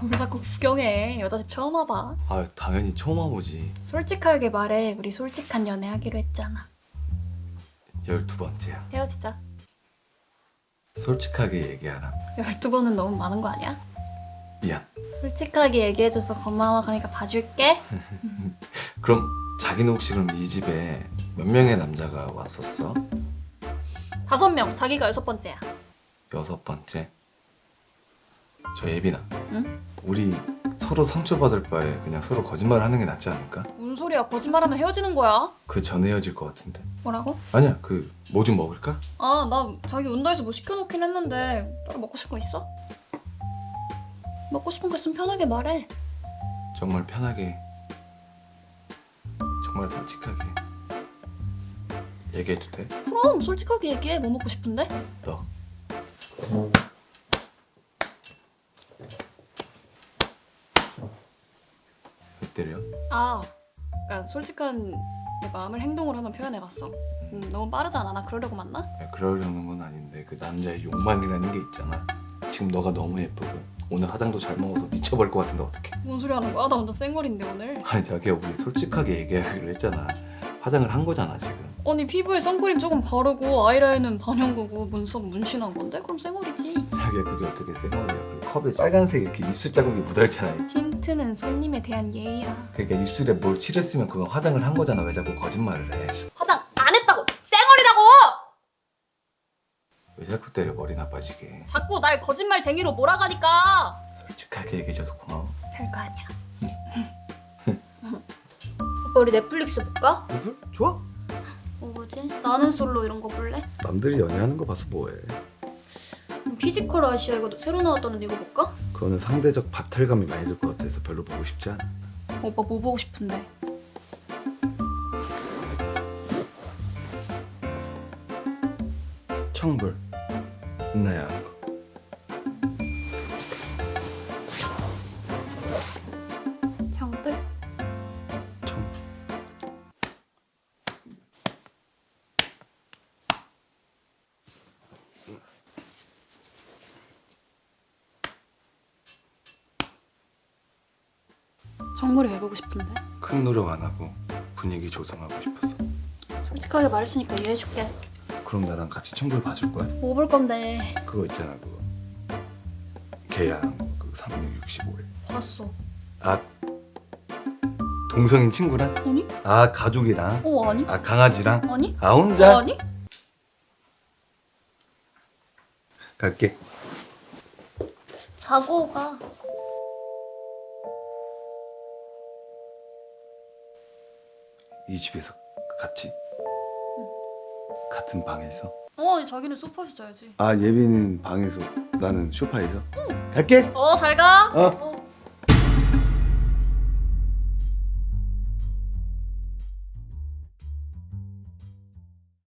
뭘 자꾸 구경해. 여자 집 처음 와봐. 아 당연히 처음 와보지 솔직하게 말해. 우리 솔직한 연애 하기로 했잖아. 열두 번째야 헤어지자. 솔직하게 얘기하라 12번은 너무 많은 거 아니야? 미안 솔직하게 얘기해줘서 고마워. 그러니까 봐줄게. 그럼 자기는 혹시 그럼 이 집에 몇 명의 남자가 왔었어? 다섯 명. 자기가 여섯 번째야. 여섯 번째 저 예빈아 응? 우리 서로 상처받을 바에 그냥 서로 거짓말을 하는 게 낫지 않을까? 뭔 소리야. 거짓말하면 헤어지는 거야. 그 전에 헤어질 것 같은데 뭐라고? 아니야 그 뭐 좀 먹을까? 아, 나 자기 온다 해서 뭐 시켜놓긴 했는데 따로 먹고 싶은 거 있어? 먹고 싶은 거 있으면 편하게 말해. 정말 편하게 정말 솔직하게 얘기해도 돼? 그럼 솔직하게 얘기해. 뭐 먹고 싶은데? 너 왜 때려? 아, 그러니까 솔직한 내 마음을 행동으로 한번 표현해봤어. 음, 너무 빠르잖아. 나 그러려고 만나? 야, 그러려는 건 아닌데 그 남자의 욕망이라는 게 있잖아 지금 너가 너무 예쁘고 오늘 화장도 잘 먹어서 미쳐버릴 것 같은데 어떡해 뭔 소리 하는 거야? 나 완전 쌩얼인데 오늘. 아니 자기야 우리 솔직하게 얘기하기로 했잖아 화장을 한 거잖아 지금 아니 피부에 선크림 조금 바르고 아이라인은 반영 그고 눈썹 문신한 건데? 그럼 쌩얼이지. 자기야 그게 어떻게 그리고 컵에 빨간색 이렇게 입술 자국이 묻어있잖아 틴트는 손님에 대한 예의야. 그러니까 입술에 뭘 칠했으면 그건 화장을 한 거잖아 왜 자꾸 거짓말을 해왜 화장 안 했다고! 쌩얼이라고! 자꾸 때려 머리 나빠지게 자꾸 날 거짓말쟁이로 몰아가니까! 솔직하게 얘기해줘서 고마워 별거 아니야. 우리 넷플릭스 볼까? 이불? 좋아 뭐 뭐지? 나는 솔로 이런 거 볼래? 남들이 연애하는 거 봐서 뭐해 피지컬 아시아 이거 새로 나왔다는데 이거 볼까? 그거는 상대적 바탈감이 많이 들 것 같아서 별로 보고 싶지 않아 오빠 뭐 보고 싶은데? 청불 나야 정글이 왜 보고 싶은데? 큰 노력 안 하고 분위기 조성하고 싶었어 솔직하게 말했으니까 이해해줄게. 그럼 나랑 같이 청불 봐줄 거야? 뭐 볼 건데? 그거 있잖아 그거 계양 그 3665에 봤어. 아 동성인 친구랑? 아니? 아 가족이랑? 어 아니? 아 강아지랑? 아니? 아 혼자? 아니? 갈게 자고 가. 이 집에서 같이? 같은 방에서? 어 자기는 소파에서 자야지. 아 예빈은 방에서 나는 소파에서? 응 갈게 어잘 가. 어